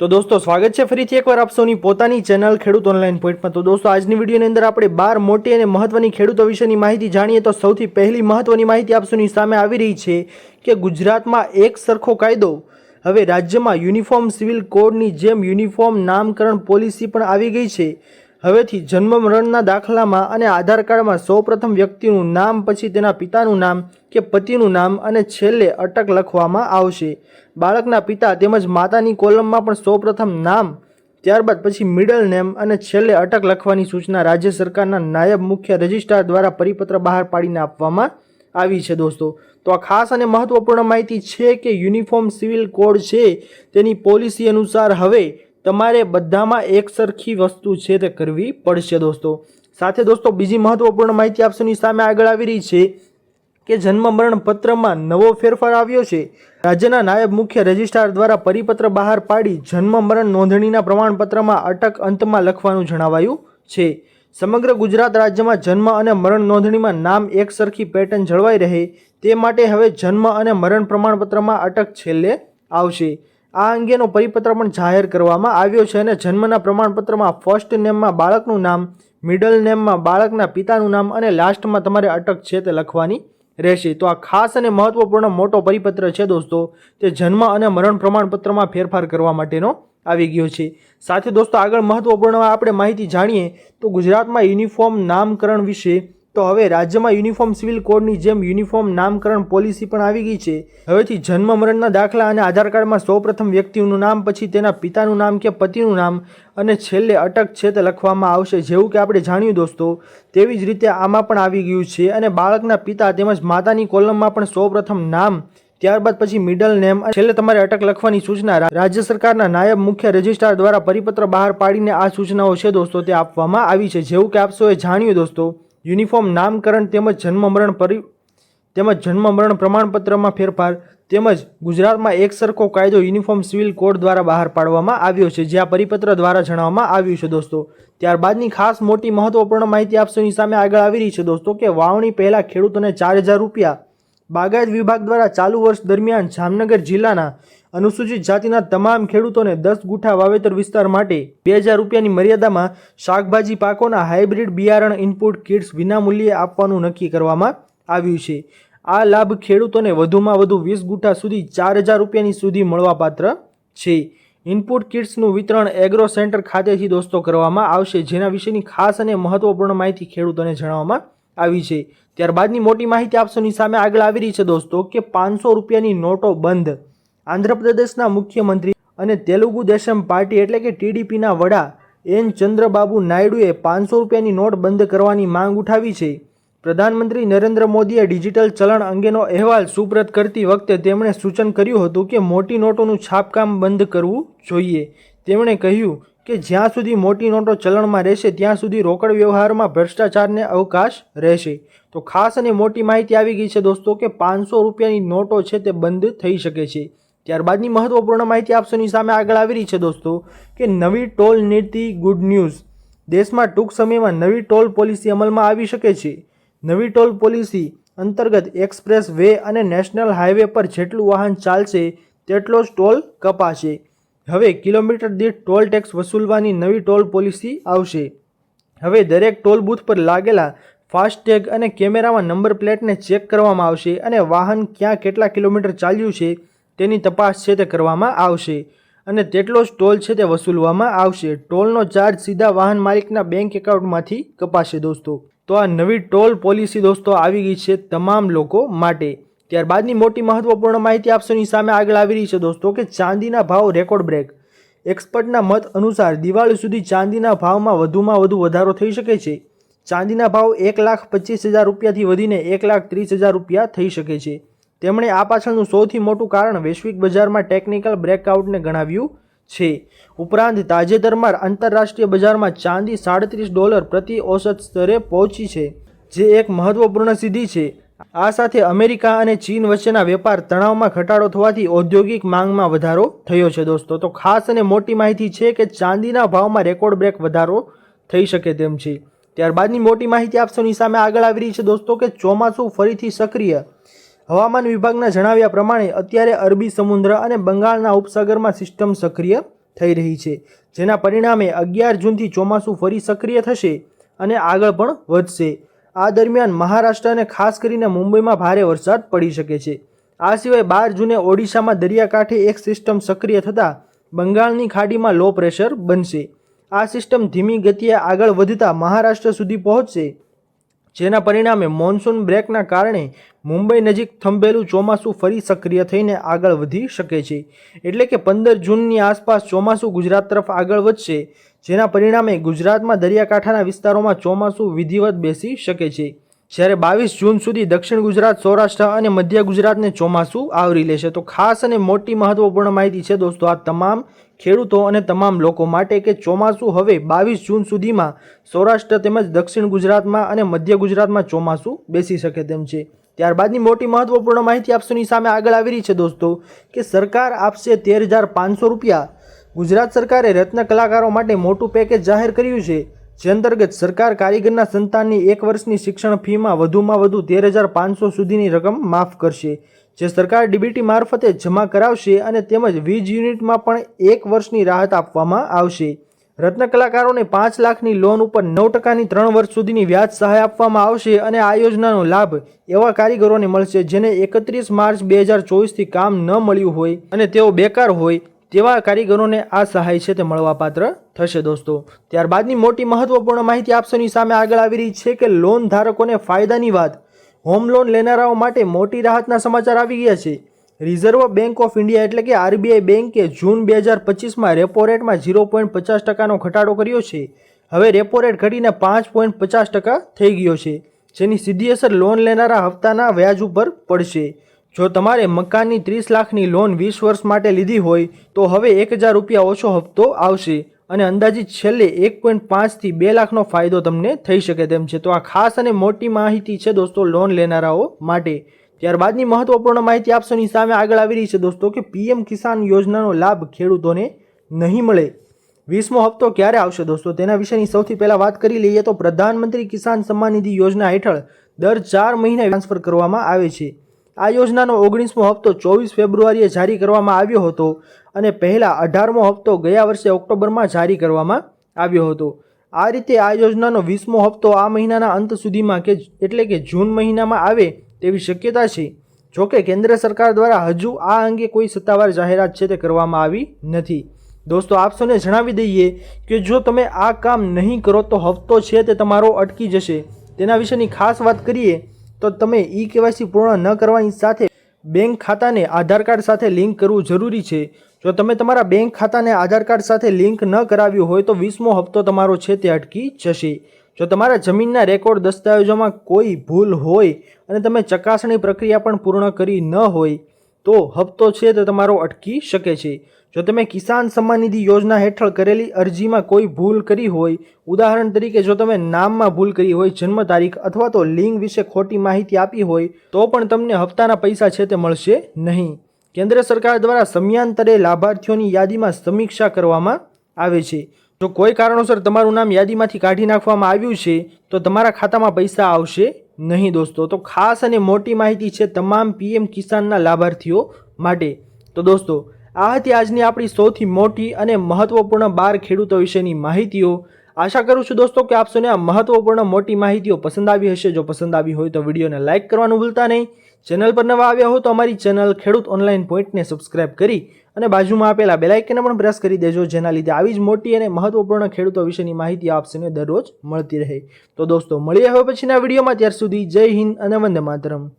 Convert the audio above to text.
તો દોસ્તો, સ્વાગત છે ફરીથી એકવાર આપ સૌની પોતાની ચેનલ ખેડૂત ઓનલાઈન પોઈન્ટમાં. તો દોસ્તો, આજની વિડીયોની અંદર આપણે બાર મોટી અને મહત્વની ખેડૂતો વિશેની માહિતી જાણીએ તો સૌથી પહેલી મહત્વની માહિતી આપ સામે આવી રહી છે કે ગુજરાતમાં એક સરખો કાયદો. હવે રાજ્યમાં યુનિફોર્મ સિવિલ કોડની જેમ યુનિફોર્મ નામકરણ પોલિસી પણ આવી ગઈ છે. હવેથી જન્મ મરણના દાખલામાં અને આધાર કાર્ડમાં સૌપ્રથમ વ્યક્તિનું નામ, પછી તેના પિતાનું નામ કે પતિનું નામ અને છેલ્લે અટક લખવામાં આવશે. બાળકના પિતા તેમજ માતાની કોલમમાં પણ સૌપ્રથમ નામ, ત્યારબાદ પછી મિડલ નેમ અને છેલ્લે અટક લખવાની સૂચના રાજ્ય સરકારના નાયબ મુખ્ય રજિસ્ટ્રાર દ્વારા પરિપત્ર બહાર પાડીને આપવામાં આવી છે દોસ્તો. તો આ ખાસ અને મહત્વપૂર્ણ માહિતી છે કે યુનિફોર્મ સિવિલ કોડ છે તેની પોલિસી અનુસાર હવે તમારે બધામાં એક સરખી વસ્તુ છે તે કરવી પડશે દોસ્તો. સાથે દોસ્તો, બીજી મહત્વપૂર્ણ માહિતી આપશોની સામે આગળ આવી રહી છે કે જન્મ મરણ પત્રમાં નવો ફેરફાર આવ્યો છે. રાજ્યના નાયબ મુખ્ય રજિસ્ટ્રાર દ્વારા પરિપત્ર બહાર પાડી જન્મ મરણ નોંધણીના પ્રમાણપત્રમાં અટક અંતમાં લખવાનું જણાવાયું છે. સમગ્ર ગુજરાત રાજ્યમાં જન્મ અને મરણ નોંધણીમાં નામ એક સરખી પેટર્ન જળવાઈ રહે તે માટે હવે જન્મ અને મરણ પ્રમાણપત્રમાં અટક છેલ્લે આવશે. આ અંગેનો પરિપત્ર પણ જાહેર કરવામાં આવ્યો છે અને જન્મના પ્રમાણપત્રમાં ફર્સ્ટ નેમમાં બાળકનું નામ મિડલ નેમમાં બાળકના પિતાનું નામ અને લાસ્ટમાં તમારે અટક છે તે લખવાની રહેશે. તો આ ખાસ અને મહત્વપૂર્ણ મોટો પરિપત્ર છે દોસ્તો, તે જન્મ અને મરણ પ્રમાણપત્રમાં ફેરફાર કરવા માટેનો આવી ગયો છે. સાથે દોસ્તો, આગળ મહત્વપૂર્ણ આપણે માહિતી જાણીએ, તો ગુજરાતમાં યુનિફોર્મ નામકરણ વિશે તો હવે રાજ્યમાં યુનિફોર્મ સિવિલ કોડની જેમ યુનિફોર્મ નામકરણ પોલિસી પણ આવી ગઈ છે. હવેથી જન્મ મરણના દાખલા અને આધાર કાર્ડમાં સૌપ્રથમ વ્યક્તિનું નામ, પછી તેના પિતાનું નામ કે પતિનું નામ અને છેલ્લે અટક છે તે લખવામાં આવશે જેવું કે આપણે જાણ્યું દોસ્તો. તેવી જ રીતે આમાં પણ આવી ગયું છે અને બાળકના પિતા તેમજ માતાની કોલમમાં પણ સૌપ્રથમ નામ, ત્યારબાદ પછી મિડલ નેમ છેલ્લે તમારે અટક લખવાની સૂચના રાજ્ય સરકારના નાયબ મુખ્ય રજિસ્ટ્રાર દ્વારા પરિપત્ર બહાર પાડીને આ સૂચનાઓ છે દોસ્તો તે આપવામાં આવી છે. જેવું કે આપશો એ જાણ્યું દોસ્તો. યુનિફોર્મ નામકરણ તેમજ જન્મ મરણ પરી, તેમજ જન્મ મરણ પ્રમાણપત્રમાં ફેરફાર તેમજ ગુજરાતમાં એક સરખો કાયદો યુનિફોર્મ સિવિલ કોડ દ્વારા બહાર પાડવામાં આવ્યો છે, જે આ પરિપત્ર દ્વારા જણાવવામાં આવ્યું છે દોસ્તો. ત્યારબાદની ખાસ મોટી મહત્વપૂર્ણ માહિતી આપશોની સામે આગળ આવી રહી છે દોસ્તો કે વાવણી પહેલાં ખેડૂતોને ચાર હજાર રૂપિયા બાગાયત વિભાગ દ્વારા ચાલુ વર્ષ દરમિયાન જામનગર જિલ્લાના અનુસૂચિત જાતિના તમામ ખેડૂતોને દસ ગુઠા વાવેતર વિસ્તાર માટે બે હજાર રૂપિયાની મર્યાદામાં શાકભાજી પાકોના હાઇબ્રિડ બિયારણ ઇનપુટ કિટ્સ વિનામૂલ્યે આપવાનું નક્કી કરવામાં આવ્યું છે. આ લાભ ખેડૂતોને વધુમાં વધુ વીસ ગુઠા સુધી ચાર હજાર રૂપિયાની સુધી મળવાપાત્ર છે. ઇનપુટ કિટ્સનું વિતરણ એગ્રો સેન્ટર ખાતેથી દોસ્તો કરવામાં આવશે, જેના વિશેની ખાસ અને મહત્વપૂર્ણ માહિતી ખેડૂતોને જણાવવામાં આવી છે. ત્યારબાદની મોટી માહિતી આપસોની સામે આગળ આવી રહી છે દોસ્તો, કે પાંચસો રૂપિયાની નોટો બંધ આંધ્રપ્રદેશના મુખ્યમંત્રી અને તેલુગુ દેશમ પાર્ટી એટલે કે ટીડીપીના વડા એન ચંદ્રબાબુ નાયડુએ પાંચસો રૂપિયાની નોટ બંધ કરવાની માંગ ઉઠાવી છે. પ્રધાનમંત્રી નરેન્દ્ર મોદીએ ડિજિટલ ચલણ અંગેનો અહેવાલ સુપ્રત કરતી વખતે તેમણે સૂચન કર્યું હતું કે મોટી નોટોનું છાપકામ બંધ કરવું જોઈએ. તેમણે કહ્યું કે જ્યાં સુધી મોટી નોટો ચલણમાં રહેશે, ત્યાં સુધી રોકડ વ્યવહારમાં ભ્રષ્ટાચારને અવકાશ રહેશે. તો ખાસ અને મોટી માહિતી આવી ગઈ છે દોસ્તો કે પાંચસો રૂપિયાની નોટો છે તે બંધ થઈ શકે છે. ત્યારબાદની મહત્વપૂર્ણ માહિતી આપશોની સામે આગળ આવી રહી છે દોસ્તો, કે નવી ટોલ નીતિ ગુડ ન્યૂઝ. દેશમાં ટૂંક સમયમાં નવી ટોલ પોલિસી અમલમાં આવી શકે છે. નવી ટોલ પોલિસી અંતર્ગત એક્સપ્રેસ વે અને નેશનલ હાઈવે પર જેટલું વાહન ચાલશે, તેટલો જ ટોલ કપાશે. હવે કિલોમીટર દીઠ ટોલ ટેક્સ વસૂલવાની નવી ટોલ પોલિસી આવશે. હવે દરેક ટોલ બૂથ પર લાગેલા ફાસ્ટેગ અને કેમેરામાં નંબર પ્લેટને ચેક કરવામાં આવશે અને વાહન ક્યાં કેટલા કિલોમીટર ચાલ્યું છે તેની તપાસ છે તે કરવામાં આવશે અને તેટલો જ ટોલ છે તે વસૂલવામાં આવશે. ટોલનો ચાર્જ સીધા વાહન માલિકના બેંક એકાઉન્ટમાંથી કપાશે દોસ્તો. તો આ નવી ટોલ પોલિસી દોસ્તો આવી ગઈ છે તમામ લોકો માટે. ત્યારબાદની મોટી મહત્વપૂર્ણ માહિતી આપશોની સામે આગળ આવી રહી છે દોસ્તો કે ચાંદીના ભાવ રેકોર્ડ બ્રેક. એક્સપર્ટના મત અનુસાર દિવાળી સુધી ચાંદીના ભાવમાં વધુમાં વધુ વધારો થઈ શકે છે. ચાંદીના ભાવ એક લાખ પચીસ હજાર રૂપિયાથી વધીને એક લાખ ત્રીસ હજાર રૂપિયા થઈ શકે છે. તેમણે આ પાછળનું સૌથી મોટું કારણ વૈશ્વિક બજારમાં ટેકનિકલ બ્રેકઆઉટને ગણાવ્યું છે. ઉપરાંત તાજેતરમાં આંતરરાષ્ટ્રીય બજારમાં ચાંદી સાડત્રીસ ડોલર પ્રતિ ઓસત સ્તરે પહોંચી છે, જે એક મહત્વપૂર્ણ સિદ્ધિ છે. આ સાથે અમેરિકા અને ચીન વચ્ચેના વેપાર તણાવમાં ઘટાડો થવાથી ઔદ્યોગિક માંગમાં વધારો થયો છે દોસ્તો. તો ખાસ અને મોટી માહિતી છે કે ચાંદીના ભાવમાં રેકોર્ડ બ્રેક વધારો થઈ શકે તેમ છે. ત્યારબાદની મોટી માહિતી આપસોની સામે આગળ આવી રહી છે દોસ્તો કે ચોમાસું ફરીથી સક્રિય હવામાન વિભાગના જણાવ્યા પ્રમાણે અત્યારે અરબી સમુદ્ર અને બંગાળના ઉપસાગરમાં સિસ્ટમ સક્રિય થઈ રહી છે, જેના પરિણામે અગિયાર જૂનથી ચોમાસું ફરી સક્રિય થશે અને આગળ પણ વધશે. આ દરમિયાન મહારાષ્ટ્ર અને ખાસ કરીને મુંબઈમાં ભારે વરસાદ પડી શકે છે. આ સિવાય બાર જૂને ઓડિશામાં દરિયાકાંઠે એક સિસ્ટમ સક્રિય થતાં બંગાળની ખાડીમાં લો પ્રેશર બનશે. આ સિસ્ટમ ધીમી ગતિએ આગળ વધતા મહારાષ્ટ્ર સુધી પહોંચશે. જેના પરિણામે મોન્સૂન બ્રેકના કારણે મુંબઈ નજીક થંભેલું ચોમાસું ફરી સક્રિય થઈને આગળ વધી શકે છે. એટલે કે પંદર જૂનની આસપાસ ચોમાસું ગુજરાત તરફ આગળ વધશે, જેના પરિણામે ગુજરાતમાં દરિયાકાંઠાના વિસ્તારોમાં ચોમાસું વિધિવત બેસી શકે છે. જ્યારે બાવીસ જૂન સુધી દક્ષિણ ગુજરાત, સૌરાષ્ટ્ર અને મધ્ય ગુજરાતને ચોમાસું આવરી લેશે. તો ખાસ અને મોટી મહત્વપૂર્ણ માહિતી છે દોસ્તો, આ તમામ ખેડૂતો અને તમામ લોકો માટે કે ચોમાસું હવે બાવીસ જૂન સુધીમાં સૌરાષ્ટ્ર તેમજ દક્ષિણ ગુજરાતમાં અને મધ્ય ગુજરાતમાં ચોમાસું બેસી શકે તેમ છે. ત્યારબાદની મોટી મહત્વપૂર્ણ માહિતી આપસોની સામે આગળ આવી રહી છે દોસ્તો, કે સરકાર આપશે તેર હજાર પાંચસો રૂપિયા. ગુજરાત સરકારે રત્ન કલાકારો માટે મોટું પેકેજ જાહેર કર્યું છે. જે અંતર્ગત સરકાર કારીગરના સંતાનની એક વર્ષની શિક્ષણ ફીમાં વધુમાં વધુ તેર હજાર પાંચસો સુધીની રકમ માફ કરશે, જે સરકાર ડીબીટી મારફતે જમા કરાવશે અને તેમજ વીજ યુનિટમાં પણ એક વર્ષની રાહત આપવામાં આવશે. રત્ન કલાકારોને પાંચ લાખની લોન ઉપર નવ ટકાની ત્રણ વર્ષ સુધીની વ્યાજ સહાય આપવામાં આવશે અને આ યોજનાનો લાભ એવા કારીગરોને મળશે જેને એકત્રીસ માર્ચ બે હજાર ચોવીસથી કામ ન મળ્યું હોય અને તેઓ બેકાર હોય. તેવા કારીગરોને આ સહાય છે તે મળવાપાત્ર થશે દોસ્તો. ત્યારબાદની મોટી મહત્વપૂર્ણ માહિતી આપસોની સામે આગળ આવી રહી છે કે લોન ધારકોને ફાયદાની વાત. હોમ લોન લેનારાઓ માટે મોટી રાહતના સમાચાર આવી ગયા છે. રિઝર્વ બેંક ઓફ ઇન્ડિયા એટલે કે આરબીઆઈ બેંકે જૂન બે હજાર પચીસમાં રેપો રેટમાં ઝીરો પોઈન્ટ પચાસ ટકાનો ઘટાડો કર્યો છે. હવે રેપો રેટ ઘટીને પાંચ પોઈન્ટ પચાસ ટકા થઈ ગયો છે. જેની સીધી અસર લોન લેનારા હપ્તાના વ્યાજ ઉપર પડશે. જો તમારે મકાનની ત્રીસ લાખની લોન વીસ વર્ષ માટે લીધી હોય, તો હવે એક હજાર રૂપિયા ઓછો હપ્તો આવશે અને અંદાજિત છેલ્લે એક પોઈન્ટ પાંચથી બે લાખનો ફાયદો તમને થઈ શકે તેમ છે. તો આ ખાસ અને મોટી માહિતી છે દોસ્તો લોન લેનારાઓ માટે. ત્યારબાદની મહત્વપૂર્ણ માહિતી આપશોની સામે આગળ આવી રહી છે દોસ્તો કે પીએમ કિસાન યોજનાનો લાભ ખેડૂતોને નહીં મળે. વીસમો હપ્તો ક્યારે આવશે દોસ્તો? તેના વિશેની સૌથી પહેલાં વાત કરી લઈએ તો પ્રધાનમંત્રી કિસાન સન્માન નિધિ યોજના હેઠળ દર ચાર મહિને ટ્રાન્સફર કરવામાં આવે છે. આ યોજનાનો ઓગણીસમો હપ્તો ચોવીસ ફેબ્રુઆરીએ જારી કરવામાં આવ્યો હતો અને પહેલાં અઢારમો હપ્તો ગયા વર્ષે ઓક્ટોબરમાં જારી કરવામાં આવ્યો હતો. આ રીતે આ યોજનાનો વીસમો હપ્તો આ મહિનાના અંત સુધીમાં કે એટલે કે જૂન મહિનામાં આવે તેવી શક્યતા છે. જોકે કેન્દ્ર સરકાર દ્વારા હજુ આ અંગે કોઈ સત્તાવાર જાહેરાત છે તે કરવામાં આવી નથી. દોસ્તો, આપ સૌને જણાવી દઈએ કે જો તમે આ કામ નહીં કરો તો હપ્તો છે તે તમારો અટકી જશે. તેના વિશેની ખાસ વાત કરીએ તો તમે ઈ કેવાયસી પૂર્ણ ન કરવાની સાથે બેંક ખાતાને આધાર કાર્ડ સાથે લિંક કરવું જરૂરી છે. જો તમે તમારા બેંક ખાતાને આધાર કાર્ડ સાથે લિંક ન કરાવ્યું હોય તો વીસમો હપ્તો તમારો છે તે અટકી જશે. જો તમારા જમીનના રેકોર્ડ દસ્તાવેજોમાં કોઈ ભૂલ હોય અને તમે ચકાસણી પ્રક્રિયા પણ પૂર્ણ કરી ન હોય તો હપ્તો છે તે તમારો અટકી શકે છે. જો તમે કિસાન સન્માન નિધિ યોજના હેઠળ કરેલી અરજીમાં કોઈ ભૂલ કરી હોય, ઉદાહરણ તરીકે જો તમે નામમાં ભૂલ કરી હોય, જન્મ તારીખ અથવા તો લિંગ વિશે ખોટી માહિતી આપી હોય, તો પણ તમને હપ્તાના પૈસા છે તે મળશે નહીં. કેન્દ્ર સરકાર દ્વારા સમયાંતરે લાભાર્થીઓની યાદીમાં સમીક્ષા કરવામાં આવે છે. જો કોઈ કારણોસર તમારું નામ યાદીમાંથી કાઢી નાખવામાં આવ્યું છે, તો તમારા ખાતામાં પૈસા આવશે નહીં દોસ્તો. તો ખાસ અને મોટી માહિતી છે તમામ પીએમ કિસાનના લાભાર્થીઓ માટે. તો દોસ્તો આ હતી આજની આપણી સૌથી મોટી અને મહત્વપૂર્ણ બાર ખેડૂતો વિશેની માહિતીઓ. આશા કરું છું દોસ્તો કે આપ આ મહત્વપૂર્ણ મોટી માહિતીઓ પસંદ આવી હશે. જો પસંદ આવી હોય તો વિડીયોને લાઇક કરવાનું ભૂલતા નહીં. ચેનલ પર નવા આવ્યા હો તો અમારી ચેનલ ખેડૂત ઓનલાઈન પોઈન્ટને સબસ્ક્રાઇબ કરી અને બાજુમાં આપેલા બેલાઇકને પણ પ્રેસ કરી દેજો, જેના લીધે આવી જ મોટી અને મહત્વપૂર્ણ ખેડૂતો વિશેની માહિતી આપશે દરરોજ મળતી રહે. તો દોસ્તો, મળીએ હવે પછીના વિડીયોમાં. ત્યાર સુધી જય હિન્દ અને વંદે માતરમ.